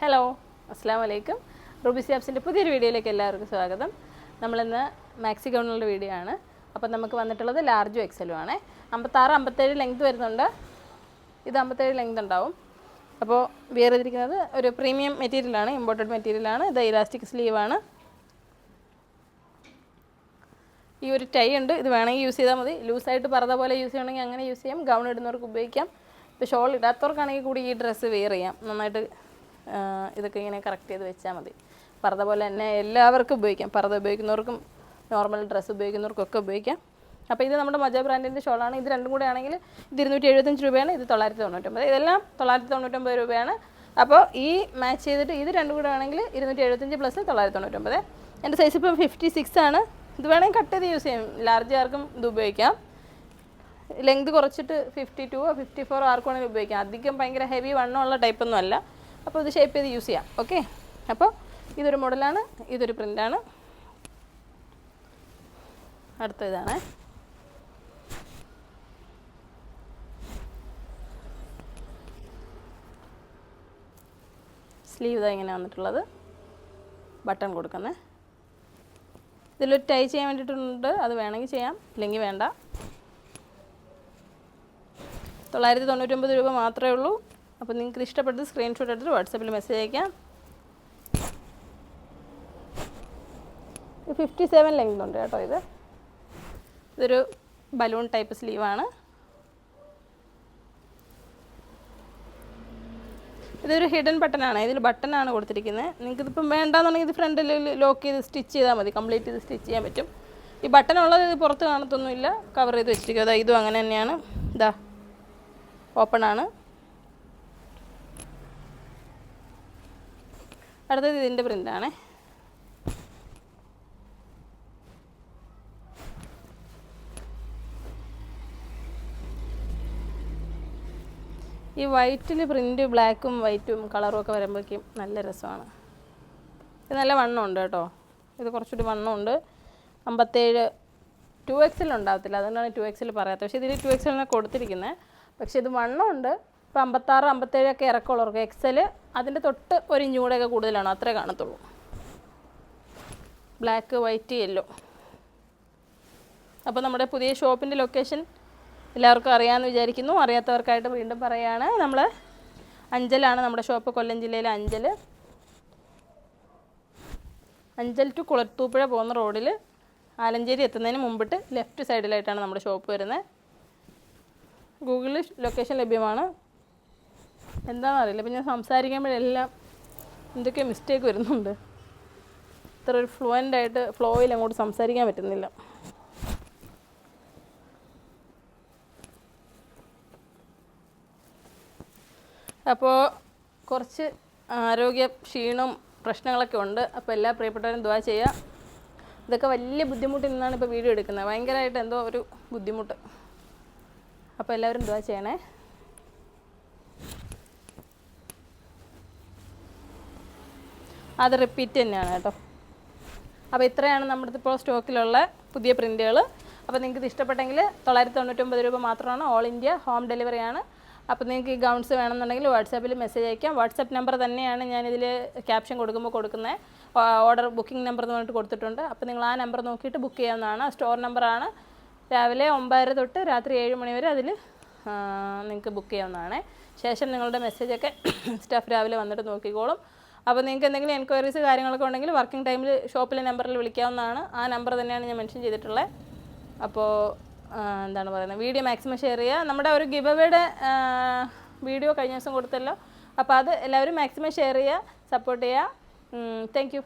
Hello അസ്സാം വലൈക്കും Ruby സ്യാബ്സിന്റെ പുതിയൊരു വീഡിയോയിലേക്ക് എല്ലാവർക്കും സ്വാഗതം. നമ്മളിന്ന് മാക്സി ഗൗണിലുള്ള വീഡിയോ ആണ്. അപ്പോൾ നമുക്ക് വന്നിട്ടുള്ളത് ലാർജും എക്സലും ആണ്. അമ്പത്താറ് അമ്പത്തേഴ് ലെങ്ത് വരുന്നുണ്ട്. ഇത് അമ്പത്തേഴ് ലെങ്ത് ഉണ്ടാവും. അപ്പോൾ വിയർ ചെയ്തിരിക്കുന്നത് ഒരു പ്രീമിയം മെറ്റീരിയലാണ് ഇമ്പോർട്ടഡ് മെറ്റീരിയലാണ് ഇത് ഇലാസ്റ്റിക് സ്ലീവാണ് ഈ ഒരു ടൈ ഉണ്ട്. ഇത് വേണമെങ്കിൽ യൂസ് ചെയ്താൽ മതി. ലൂസായിട്ട് പറത പോലെ യൂസ് ചെയ്യണമെങ്കിൽ അങ്ങനെ യൂസ് ചെയ്യാം. ഗൗൺ ഇടുന്നവർക്ക് ഉപയോഗിക്കാം. ഇപ്പോൾ ഷോൾ ഇടാത്തവർക്കാണെങ്കിൽ കൂടി ഈ ഡ്രസ്സ് വെയർ ചെയ്യാം. നന്നായിട്ട് ഇതൊക്കെ ഇങ്ങനെ കറക്റ്റ് ചെയ്ത് വെച്ചാൽ മതി. പറത പോലെ തന്നെ എല്ലാവർക്കും ഉപയോഗിക്കാം. പറത ഉപയോഗിക്കുന്നവർക്കും നോർമൽ ഡ്രസ്സ് ഉപയോഗിക്കുന്നവർക്കൊക്കെ ഉപയോഗിക്കാം. അപ്പോൾ ഇത് നമ്മുടെ മജ ബ്രാൻഡിന്റെ ഷോളാണ് ഇത് രണ്ടും കൂടെ ആണെങ്കിൽ ഇത് ഇരുന്നൂറ്റി എഴുപത്തഞ്ച് രൂപയാണ്. ഇത് തൊള്ളായിരത്തി തൊണ്ണൂറ്റൊമ്പത് ഇതെല്ലാം തൊള്ളായിരത്തി തൊണ്ണൂറ്റൊമ്പത് രൂപയാണ്. അപ്പോൾ ഈ മാച്ച് ചെയ്തിട്ട് ഇത് രണ്ടും കൂടെ ആണെങ്കിൽ ഇരുന്നൂറ്റി എഴുപത്തഞ്ച് പ്ലസ് തൊള്ളായിരത്തി തൊണ്ണൂറ്റൊമ്പത് എന്റെ സൈസ് ഇപ്പം ഫിഫ്റ്റി സിക്സ് ആണ്. ഇത് വേണമെങ്കിൽ കട്ട് ചെയ്ത് യൂസ് ചെയ്യും. ലാർജ് ആർക്കും ഇത് ഉപയോഗിക്കാം. ലെങ്ത് കുറച്ചിട്ട് ഫിഫ്റ്റി ടു ഫിഫ്റ്റി ഫോർ ആർക്കും ഉപയോഗിക്കാം. അധികം ഭയങ്കര ഹെവി വണ്ണമുള്ള ടൈപ്പൊന്നും അല്ല. അപ്പോൾ ഇത് ഷേപ്പ് ചെയ്ത് യൂസ് ചെയ്യാം. ഓക്കെ അപ്പോൾ ഇതൊരു മോഡലാണ് ഇതൊരു പ്രിന്റാണ് അടുത്ത ഇതാണ്. സ്ലീവ് ഇതാ ഇങ്ങനെ വന്നിട്ടുള്ളത്. ബട്ടൺ കൊടുക്കുന്നത് ഇതിലൊരു ടൈ ചെയ്യാൻ വേണ്ടിയിട്ടുണ്ട്. അത് വേണമെങ്കിൽ ചെയ്യാം. ഇല്ലെങ്കിൽ വേണ്ട. തൊള്ളായിരത്തി തൊണ്ണൂറ്റൊമ്പത് രൂപ മാത്രമേ ഉള്ളൂ. അപ്പോൾ നിങ്ങൾക്ക് ഇഷ്ടപ്പെട്ടത് സ്ക്രീൻഷോട്ട് എടുത്തിട്ട് വാട്സപ്പിൽ മെസ്സേജ് അയക്കാം. ഫിഫ്റ്റി സെവൻ ലെങ്ത് ഉണ്ട് കേട്ടോ ഇത്. ഇതൊരു ബലൂൺ ടൈപ്പ് സ്ലീവാണ് ഇതൊരു ഹിഡൻ ബട്ടനാണ് ഇതിൽ ബട്ടനാണ് കൊടുത്തിരിക്കുന്നത് നിങ്ങൾക്ക് ഇതിപ്പം വേണ്ടാന്നുണ്ടെങ്കിൽ ഇത് ഫ്രണ്ടിൽ ലോക്ക് ചെയ്ത് സ്റ്റിച്ച് ചെയ്താൽ മതി. കംപ്ലീറ്റ് ചെയ്ത് സ്റ്റിച്ച് ചെയ്യാൻ പറ്റും. ഈ ബട്ടൺ ഉള്ളത് ഇത് പുറത്ത് കാണത്തൊന്നുമില്ല. കവർ ചെയ്ത് വെച്ചിരിക്കും അതാ ഇതും അങ്ങനെ തന്നെയാണ്. ഇതാ ഓപ്പൺ ആണ്. അടുത്തത് ഇതിന്റെ പ്രിന്റാണേ ഈ വൈറ്റിൽ പ്രിന്റ് ബ്ലാക്കും വൈറ്റും കളറും ഒക്കെ വരുമ്പോഴേക്കും നല്ല രസമാണ്. ഇത് നല്ല വണ്ണം ഉണ്ട് കേട്ടോ. ഇത് കുറച്ചുകൂടി വണ്ണമുണ്ട് അമ്പത്തേഴ് ടു എക്സിൽ ഉണ്ടാകത്തില്ല അതുകൊണ്ടാണ് ടു എക്സിൽ പറയാത്തത്. പക്ഷേ ഇതിൽ ടു എക്സിലാണ് കൊടുത്തിരിക്കുന്നത് പക്ഷേ ഇത് വണ്ണമുണ്ട് ഇപ്പോൾ അമ്പത്താറ് അമ്പത്തേഴൊക്കെ ഇറക്കമുള്ളവർക്ക് എക്സൽ അതിന്റെ തൊട്ട് ഒരു ഇഞ്ചൂടെയൊക്കെ കൂടുതലാണ്. അത്രേ കാണത്തുള്ളൂ. ബ്ലാക്ക് വൈറ്റ് യെല്ലോ അപ്പോൾ നമ്മുടെ പുതിയ ഷോപ്പിന്റെ ലൊക്കേഷൻ എല്ലാവർക്കും അറിയാമെന്ന് വിചാരിക്കുന്നു. അറിയാത്തവർക്കായിട്ട് വീണ്ടും പറയുകയാണ് നമ്മൾ അഞ്ചലാണ് നമ്മുടെ ഷോപ്പ്. കൊല്ലം ജില്ലയിലെ അഞ്ചൽ അഞ്ചൽ ടു കുളത്തൂപ്പുഴ പോകുന്ന റോഡിൽ ആലഞ്ചേരി എത്തുന്നതിന് മുമ്പിട്ട് ലെഫ്റ്റ് സൈഡിലായിട്ടാണ് നമ്മുടെ ഷോപ്പ് വരുന്നത്. ഗൂഗിളിൽ ലൊക്കേഷൻ ലഭ്യമാണ്. എന്താണെന്ന് അറിയില്ല ഇപ്പം ഞാൻ സംസാരിക്കുമ്പോഴെല്ലാം എന്തൊക്കെ മിസ്റ്റേക്ക് വരുന്നുണ്ട്. ഇത്ര ഒരു ഫ്ലുവന്റ് ആയിട്ട് ഫ്ലോയിൽ അങ്ങോട്ട് സംസാരിക്കാൻ പറ്റുന്നില്ല. അപ്പോൾ കുറച്ച് ആരോഗ്യ ക്ഷീണവും പ്രശ്നങ്ങളൊക്കെ ഉണ്ട്. അപ്പോൾ എല്ലാ പ്രിയപ്പെട്ടവരും ദുവാ ചെയ്യുക. ഇതൊക്കെ വലിയ ബുദ്ധിമുട്ടിൽ നിന്നാണ് ഇപ്പോൾ വീഡിയോ എടുക്കുന്നത്. ഭയങ്കരമായിട്ട് എന്തോ ഒരു ബുദ്ധിമുട്ട്. അപ്പോൾ എല്ലാവരും ദുവാ ചെയ്യണേ. അത് റിപ്പീറ്റ് തന്നെയാണ് കേട്ടോ. അപ്പോൾ ഇത്രയാണ് നമ്മുടെ ഇപ്പോൾ സ്റ്റോക്കിലുള്ള പുതിയ പ്രിന്റുകൾ അപ്പോൾ നിങ്ങൾക്ക് ഇത് ഇഷ്ടപ്പെട്ടെങ്കിൽ തൊള്ളായിരത്തി തൊണ്ണൂറ്റൊമ്പത് രൂപ മാത്രമാണ് ഓൾ ഇന്ത്യ ഹോം ഡെലിവറിയാണ് അപ്പോൾ നിങ്ങൾക്ക് ഈ ഗൗൺസ് വേണമെന്നുണ്ടെങ്കിൽ വാട്സാപ്പിൽ മെസ്സേജ് അയക്കാം. വാട്സാപ്പ് നമ്പർ തന്നെയാണ് ഞാനിതിൽ ക്യാപ്ഷൻ കൊടുക്കുമ്പോൾ കൊടുക്കുന്നത് ഓർഡർ ബുക്കിംഗ് നമ്പർ എന്ന് പറഞ്ഞിട്ട് കൊടുത്തിട്ടുണ്ട്. അപ്പോൾ നിങ്ങൾ ആ നമ്പർ നോക്കിയിട്ട് ബുക്ക് ചെയ്യാവുന്നതാണ്. സ്റ്റോർ നമ്പറാണ് രാവിലെ ഒമ്പതര തൊട്ട് രാത്രി ഏഴ് മണി വരെ അതിൽ നിങ്ങൾക്ക് ബുക്ക് ചെയ്യാവുന്നതാണ്. ശേഷം നിങ്ങളുടെ മെസ്സേജൊക്കെ സ്റ്റാഫ് രാവിലെ വന്നിട്ട് നോക്കിക്കോളും. അപ്പോൾ നിങ്ങൾക്ക് എന്തെങ്കിലും എൻക്വയറീസ് കാര്യങ്ങളൊക്കെ ഉണ്ടെങ്കിൽ വർക്കിംഗ് ടൈമിൽ ഷോപ്പിലെ നമ്പറിൽ വിളിക്കാവുന്നതാണ്. ആ നമ്പർ തന്നെയാണ് ഞാൻ മെൻഷൻ ചെയ്തിട്ടുള്ളത് അപ്പോൾ എന്താണ് പറയുന്നത്? വീഡിയോ മാക്സിമം ഷെയർ ചെയ്യുക. നമ്മുടെ ഒരു ഗിവ് വീഡിയോ കഴിഞ്ഞ ദിവസം കൊടുത്തല്ലോ. അപ്പോൾ അത് എല്ലാവരും മാക്സിമം ഷെയർ ചെയ്യുക സപ്പോർട്ട് ചെയ്യുക. താങ്ക്